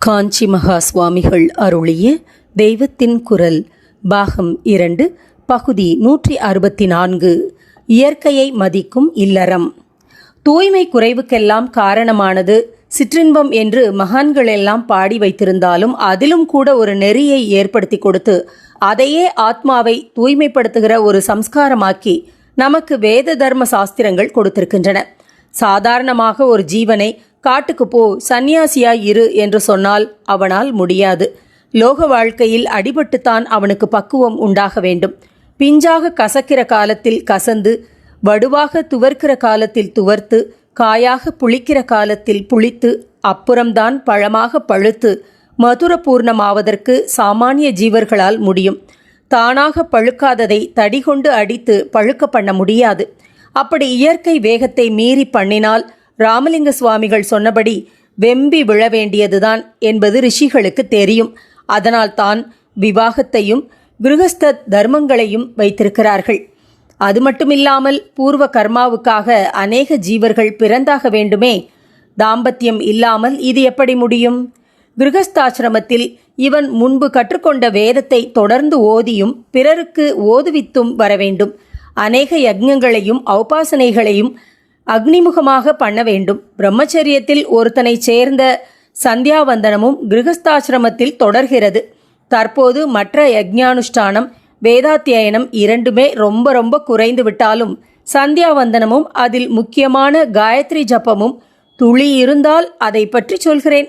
காஞ்சி மகா சுவாமிகள் அருளிய தெய்வத்தின் குரல் பாகம் இரண்டு பகுதி நூற்றி அறுபத்தி நான்கு. இயற்கையை மதிக்கும் இல்லறம். தூய்மை குறைவுக்கெல்லாம் காரணமானது சிற்றின்பம் என்று மகான்கள் எல்லாம் பாடி வைத்திருந்தாலும் அதிலும் கூட ஒரு நெறியை ஏற்படுத்தி கொடுத்து அதையே ஆத்மாவை தூய்மைப்படுத்துகிற ஒரு சம்ஸ்காரமாக்கி நமக்கு வேத தர்ம சாஸ்திரங்கள் கொடுத்திருக்கின்றன. சாதாரணமாக ஒரு ஜீவனை காட்டுக்கு போ சந்நியாசியாய் இரு என்று சொன்னால் அவனால் முடியாது. லோக வாழ்க்கையில் அடிபட்டுத்தான் அவனுக்கு பக்குவம் உண்டாக வேண்டும். பிஞ்சாக கசக்கிற காலத்தில் கசந்து வடுவாக துவர்க்கிற காலத்தில் துவர்த்து காயாக புளிக்கிற காலத்தில் புளித்து அப்புறம்தான் பழமாக பழுத்து மதுரபூர்ணமாவதற்கு சாமானிய ஜீவர்களால் முடியும். தானாக பழுக்காததை தடிகொண்டு அடித்து பழுக்க பண்ண முடியாது. அப்படி இயற்கை வேகத்தை மீறி பண்ணினால் ராமலிங்க சுவாமிகள் சொன்னபடி வெம்பி விழ வேண்டியதுதான் என்பது ரிஷிகளுக்கு தெரியும். அதனால் தான் விவாகத்தையும் கிருகஸ்த தர்மங்களையும் வைத்திருக்கிறார்கள். அது மட்டுமில்லாமல் பூர்வ கர்மாவுக்காக அநேக ஜீவர்கள் பிறந்தாக வேண்டுமே. தாம்பத்தியம் இல்லாமல் இது எப்படி முடியும்? கிருகஸ்தாசிரமத்தில் இவன் முன்பு கற்றுக்கொண்ட வேதத்தை தொடர்ந்து ஓதியும் பிறருக்கு ஓதுவித்தும் வர வேண்டும். அநேக யஜ்ஞங்களையும் ஔபாசனைகளையும் அக்னிமுகமாக பண்ண வேண்டும். பிரம்மச்சரியத்தில் ஒருத்தனை சேர்ந்த சந்தியாவந்தனமும் கிருகஸ்தாசிரமத்தில் தொடர்கிறது. தற்போது மற்ற யஜ்ஞானுஷ்டானம் வேதாத்தியனம் இரண்டுமே ரொம்ப ரொம்ப குறைந்து விட்டாலும் சந்தியாவந்தனமும் அதில் முக்கியமான காயத்ரி ஜபமும் துளி இருந்தால் அதை பற்றி சொல்கிறேன்.